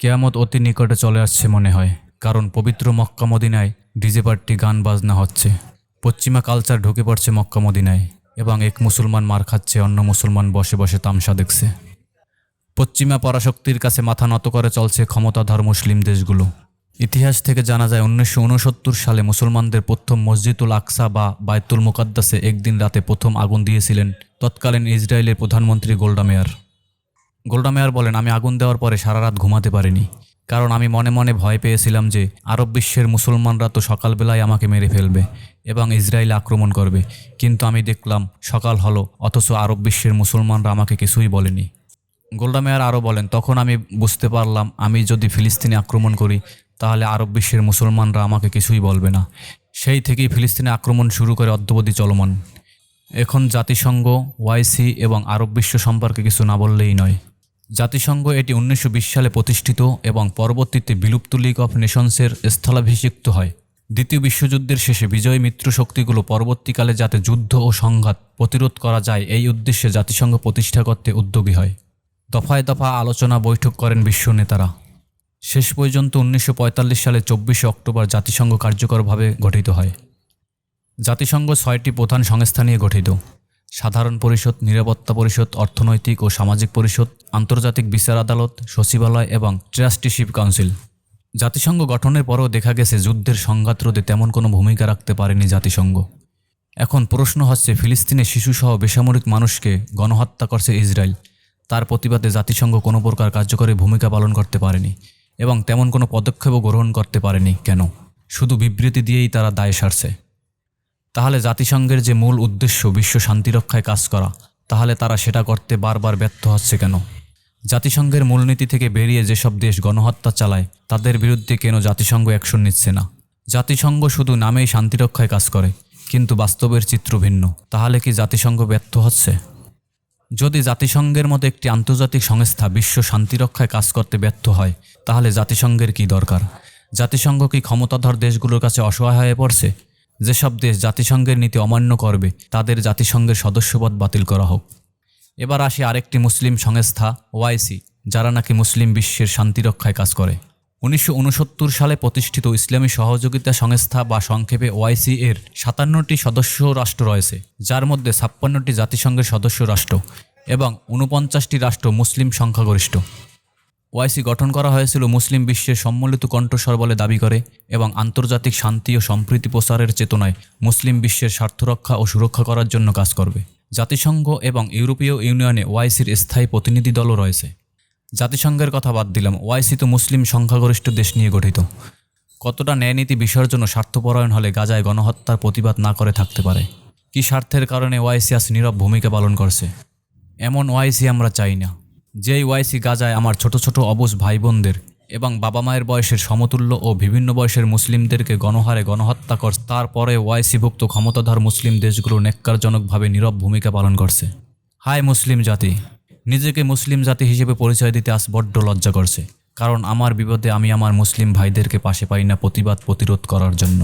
কেয়ামত অতি নিকটে চলে আসছে মনে হয়, কারণ পবিত্র মক্কা মদিনায় ডিজে পার্টি, গান, বাজনা হচ্ছে। পশ্চিমা কালচার ঢুকে পড়ছে মক্কা মদিনায়, এবং এক মুসলমান মার খাচ্ছে, অন্য মুসলমান বসে বসে তামসা দেখছে। পশ্চিমা পরাশক্তির কাছে মাথা নত করে চলছে ক্ষমতাধর মুসলিম দেশগুলো। ইতিহাস থেকে জানা যায়, উনিশশো উনসত্তর সালে মুসলমানদের প্রথম মসজিদুল আকসা বা বায়তুল মুকাদ্দাসে একদিন রাতে প্রথম আগুন দিয়েছিলেন। তৎকালীন ইসরায়েলের প্রধানমন্ত্রী গোল্ডা মেয়ার। গোল্ডা মেয়ার বলেন, আমি আগুন দেওয়ার পরে সারা রাত ঘুমাতে পারিনি। কারণ আমি মনে মনে ভয় পেয়েছিলাম যে আরব বিশ্বের মুসলমানরা তো সকালবেলায় আমাকে মেরে ফেলবে এবং ইসরায়েল আক্রমণ করবে। কিন্তু আমি দেখলাম সকাল হলো, অথচ আরব বিশ্বের মুসলমানরা আমাকে কিছুই বলেনি। গোল্ডা মেয়ার আরও বলেন, তখন আমি বুঝতে পারলাম, আমি যদি ফিলিস্তিনে আক্রমণ করি, তাহলে আরব বিশ্বের মুসলমানরা আমাকে কিছুই বলবে না। সেই থেকেই ফিলিস্তিনে আক্রমণ শুরু করে অদ্যবধি চলমান। এখন জাতিসংঘ, ওয়াইসি এবং আরব বিশ্ব সম্পর্কে কিছু না বললেই নয়। জাতিসংঘ এটি উনিশশো বিশ সালে প্রতিষ্ঠিত এবং পরবর্তীতে বিলুপ্ত লীগ অফ নেশনসের স্থলাভিষিক্ত হয়। দ্বিতীয় বিশ্বযুদ্ধের শেষে বিজয়ী মিত্র শক্তিগুলো পরবর্তীকালে যাতে যুদ্ধ ও সংঘাত প্রতিরোধ করা যায়, এই উদ্দেশ্যে জাতিসংঘ প্রতিষ্ঠা করতে উদ্যোগী হয়। দফায় দফা আলোচনা বৈঠক করেন বিশ্ব নেতারা। শেষ পর্যন্ত উনিশশো পঁয়তাল্লিশ সালে চব্বিশে অক্টোবর জাতিসংঘ কার্যকরভাবে গঠিত হয়। জাতিসংঘ ছয়টি প্রধান সংস্থা নিয়ে গঠিত। সাধারণ পরিষদ, নিরাপত্তা পরিষদ, অর্থনৈতিক ও সামাজিক পরিষদ, আন্তর্জাতিক বিচার আদালত, সচিবালয় এবং ট্রাস্টিশিপ কাউন্সিল। জাতিসংঘ গঠনের পরও দেখা গেছে যুদ্ধের সংঘাত রোধে তেমন কোনো ভূমিকা রাখতে পারেনি জাতিসংঘ। এখন প্রশ্ন হচ্ছে, ফিলিস্তিনে শিশুসহ বেসামরিক মানুষকে গণহত্যা করছে ইসরায়েল। তার প্রতিবাদে জাতিসংঘ কোনো প্রকার কার্যকরী ভূমিকা পালন করতে পারেনি এবং তেমন কোনো পদক্ষেপও গ্রহণ করতে পারেনি কেন? শুধু বিবৃতি দিয়েই তারা দায় সারছে। তাহলে জাতিসংঘের যে মূল উদ্দেশ্য বিশ্ব শান্তি রক্ষায় কাজ করা, তাহলে তারা সেটা করতে বারবার ব্যর্থ হচ্ছে কেন? জাতিসংঘের মূলনীতি থেকে বেরিয়ে যেসব দেশ গণহত্যা চালায়, তাদের বিরুদ্ধে কেন জাতিসংঘ অ্যাকশন নিচ্ছে না? জাতিসংঘ শুধু নামেই শান্তি রক্ষায় কাজ করে, কিন্তু বাস্তবের চিত্র ভিন্ন। তাহলে কি জাতিসংঘ ব্যর্থ হচ্ছে? যদি জাতিসংঘের মতো একটি আন্তর্জাতিক সংস্থা বিশ্ব শান্তি রক্ষায় কাজ করতে ব্যর্থ হয়, তাহলে জাতিসংঘের কি দরকার? জাতিসংঘ কি ক্ষমতাধর দেশগুলোর কাছে অসহায় হয়ে পড়ছে? যেসব দেশ জাতিসংঘের নীতি অমান্য করবে, তাদের জাতিসংঘের সদস্যপদ বাতিল করা হোক। এবার আসি আরেকটি মুসলিম সংস্থা, ওআইসি, যারা নাকি মুসলিম বিশ্বের শান্তি রক্ষায় কাজ করে। উনিশশো উনসত্তর সালে প্রতিষ্ঠিত ইসলামী সহযোগিতা সংস্থা বা সংক্ষেপে ওআইসি এর সাতান্নটি সদস্য রাষ্ট্র রয়েছে, যার মধ্যে ছাপ্পান্নটি জাতিসংঘের সদস্য রাষ্ট্র এবং উনপঞ্চাশটি রাষ্ট্র মুসলিম সংখ্যাগরিষ্ঠ। ওআইসি গঠন করা হয়েছিল মুসলিম বিশ্বের সম্মিলিত কণ্ঠস্বর বলে দাবি করে এবং আন্তর্জাতিক শান্তি ও সম্প্রীতি প্রসারের চেতনায় মুসলিম বিশ্বের স্বার্থ রক্ষা ও সুরক্ষা করার জন্য কাজ করবে। জাতিসংঘ এবং ইউরোপীয় ইউনিয়নে ওআইসির স্থায়ী প্রতিনিধি দলও রয়েছে। জাতিসংঘের কথা বাদ দিলাম ওআইসি তো মুসলিম সংখ্যাগরিষ্ঠ দেশ নিয়ে গঠিত। কতটা ন্যায়নীতি বিসর্জন স্বার্থপরায়ণ হলে গাজায় গণহত্যার প্রতিবাদ না করে থাকতে পারে? কি স্বার্থের কারণে ওয়াইসি আজ নীরব ভূমিকা পালন করছে? এমন ওয়াইসি আমরা চাই না। যেই ওয়াইসি গাজায় আমার ছোট ছোট অবুজ ভাই বোনদের এবং বাবা মায়ের বয়সের সমতুল্য ও বিভিন্ন বয়সের মুসলিমদেরকে গণহারে গণহত্যা কর, তারপরে ওয়াইসিভুক্ত ক্ষমতাধর মুসলিম দেশগুলো নেককারজনকভাবে নীরব ভূমিকা পালন করছে। হায় মুসলিম জাতি, নিজেকে মুসলিম জাতি হিসেবে পরিচয় দিতে আজ বড্ড লজ্জা করছে, কারণ আমার বিপদে আমি আমার মুসলিম ভাইদেরকে পাশে পাই না প্রতিবাদ প্রতিরোধ করার জন্য।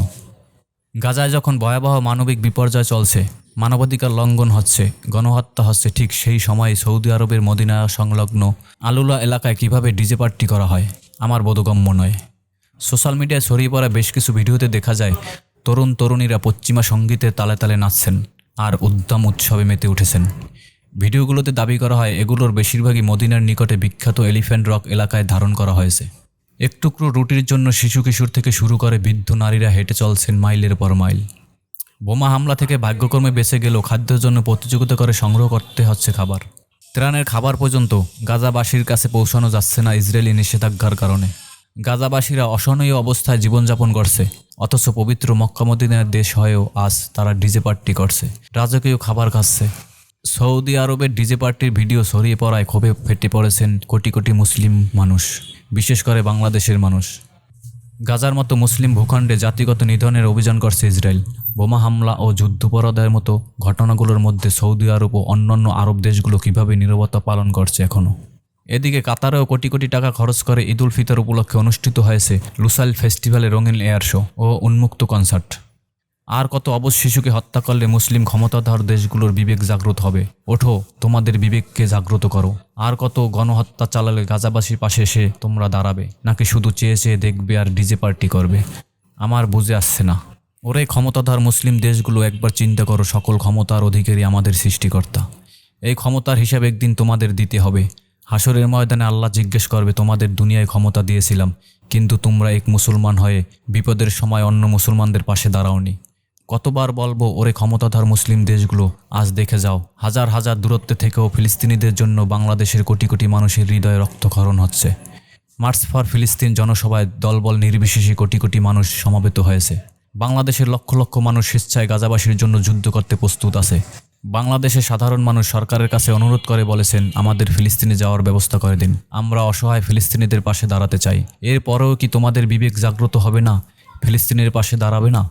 গাজায় যখন ভয়াবহ মানবিক বিপর্যয় চলছে, মানবাধিকার লঙ্ঘন হচ্ছে, গণহত্যা হচ্ছে, ঠিক সেই সময়ে সৌদি আরবের মদিনা সংলগ্ন আলুলা এলাকায় কীভাবে ডিজে পার্টি করা হয়, আমার বোধগম্য নয়। সোশ্যাল মিডিয়ায় ছড়িয়ে পড়া বেশ কিছু ভিডিওতে দেখা যায়, তরুণ তরুণীরা পশ্চিমা সঙ্গীতের তালে তালে নাচছেন আর উদ্যম উৎসবে মেতে উঠেছেন। ভিডিওগুলোতে দাবি করা হয়, এগুলোর বেশিরভাগই মদিনার নিকটে বিখ্যাত এলিফ্যান্ট রক এলাকায় ধারণ করা হয়েছে। একটুকরো রুটির জন্য শিশু কিশোর থেকে শুরু করে বৃদ্ধ নারীরা হেঁটে চলছেন মাইলের পর মাইল। বোমা হামলা থেকে ভাগ্যক্রমে বেঁচে গেলেও খাদ্যের জন্য প্রতিযোগিতা করে সংগ্রহ করতে হচ্ছে খাবার। ত্রাণের খাবার পর্যন্ত গাজাবাসীর কাছে পৌঁছানো যাচ্ছে না ইসরায়েলি নিষেধাজ্ঞার কারণে। গাজাবাসীরা অসহনীয় অবস্থায় জীবনযাপন করছে, অথচ পবিত্র মক্কামদিনের দেশ হয়েও আজ তারা ডিজে পার্টি করছে। রাজকীয় খাবার খাচ্ছে। সৌদি আরবের ডিজে পার্টির ভিডিও ছড়িয়ে পড়ায় ক্ষোভে ফেটে পড়েছেন কোটি কোটি মুসলিম মানুষ। বিশেষ করে বাংলাদেশের মানুষ। গাজার মতো মুসলিম ভূখণ্ডে জাতিগত নিধনের অভিযান করছে ইসরায়েল। বোমা হামলা ও যুদ্ধপরাধের মতো ঘটনাগুলোর মধ্যে সৌদি আরব ও অন্যান্য আরব দেশগুলো কীভাবে নীরবতা পালন করছে এখনও এদিকে কাতারেও কোটি কোটি টাকা খরচ করে ঈদুল ফিতর উপলক্ষে অনুষ্ঠিত হয়েছে লুসাইল ফেস্টিভ্যালে রঙিন এয়ার শো ও উন্মুক্ত কনসার্ট। আর কত অবশ শিশুকে হত্যা করলে মুসলিম ক্ষমতাধর দেশগুলোর বিবেক জাগ্রত হবে? ওঠো, তোমাদের বিবেককে জাগ্রত করো। আর কত গণহত্যা চালালে গাজাবাসীর পাশে এসে তোমরা দাঁড়াবে? নাকি শুধু চেয়ে চেয়ে দেখবে আর ডিজে পার্টি করবে? আমার বুঝে আসছে না। ওরে ক্ষমতাধর মুসলিম দেশগুলো, একবার চিন্তা করো, সকল ক্ষমতার অধিকারী আমাদের সৃষ্টিকর্তা। এই ক্ষমতার হিসাব একদিন তোমাদের দিতে হবে। হাসরের ময়দানে আল্লাহ জিজ্ঞেস করবে, তোমাদের দুনিয়ায় ক্ষমতা দিয়েছিলাম, কিন্তু তোমরা এক মুসলমান হয়ে বিপদের সময় অন্য মুসলমানদের পাশে দাঁড়াওনি। কতবার বলব, ওরে ক্ষমতাধর মুসলিম দেশগুলো, আজ দেখে যাও। হাজার হাজার দূরত্বে থেকেও ফিলিস্তিনিদের জন্য বাংলাদেশের কোটি কোটি মানুষের হৃদয়ে রক্তক্ষরণ হচ্ছে। মার্চ ফর ফিলিস্তিন জনসভায় দলবল নির্বিশেষে কোটি কোটি মানুষ সমাবেত হয়েছে। বাংলাদেশের লক্ষ লক্ষ মানুষ স্বেচ্ছায় গাজাবাসীর জন্য যুদ্ধ করতে প্রস্তুত আছে। বাংলাদেশের সাধারণ মানুষ সরকারের কাছে অনুরোধ করে বলেছেন, আমাদের ফিলিস্তিনে যাওয়ার ব্যবস্থা করে দিন। আমরা অসহায় ফিলিস্তিনিদের পাশে দাঁড়াতে চাই। এরপরেও কি তোমাদের বিবেক জাগ্রত হবে না? ফিলিস্তিনের পাশে দাঁড়াবে না?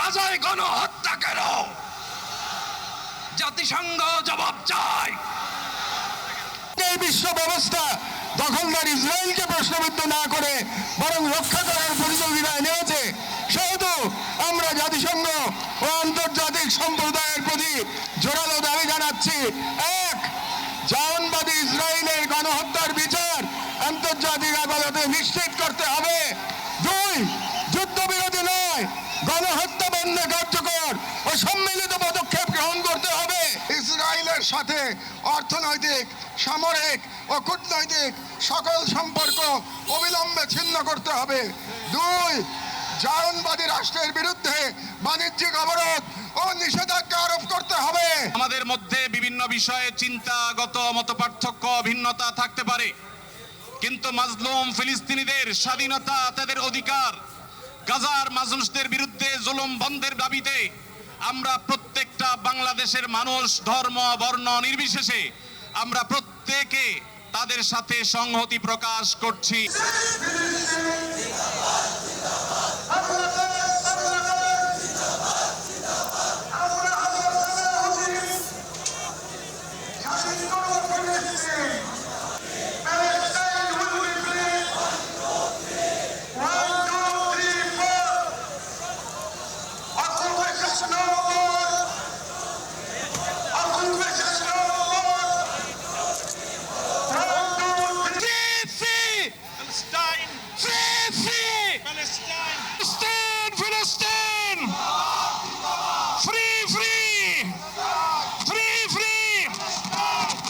গাজায় গণহত্যা কেন? জাতিসংঘ জবাব চায়। এই বিশ্ব ব্যবস্থা দখলদার ইসরায়েলকে প্রশ্নবিদ্ধ না করে বরং রক্ষা করার পরিকল্পনায় নিয়েছে সেহেতু আমরা জাতিসংঘ ও আন্তর্জাতিক সম্প্রদায়ের প্রতি জোরালো দাবি জানাচ্ছি। এক জাহানবাদী ইসরায়েলের গণহত্যার বিচার আন্তর্জাতিক আদালতে নিশ্চিত করতে হবে। দুই যুদ্ধবিরতি নয় গণহত্যা বন্ধে কার্যকর ও সম্মিলিত পদক্ষেপ গ্রহণ করতে হবে ইসরায়েলের সাথে অর্থনৈতিক, সামরিক ও কূটনৈতিক সকল সম্পর্ক অবিলম্বে ছিন্ন করতে হবে। দুই জায়নবাদী রাষ্ট্রের বিরুদ্ধে বাণিজ্যিক অবরোধ ও নিষেধাজ্ঞা আরোপ করতে হবে। আমাদের মধ্যে বিভিন্ন বিষয়ে চিন্তাগত মত পার্থক্য ভিন্নতা থাকতে পারে। কিন্তু মাজলুম ফিলিস্তিনিদের স্বাধীনতা তাদের অধিকার। গাজার মানুষদের বিরুদ্ধে জুলুম বন্ধের দাবিতে আমরা প্রত্যেকটা বাংলাদেশের মানুষ ধর্ম বর্ণ নির্বিশেষে আমরা প্রত্যেকে তাদের সাথে সংহতি প্রকাশ করছি Free, free!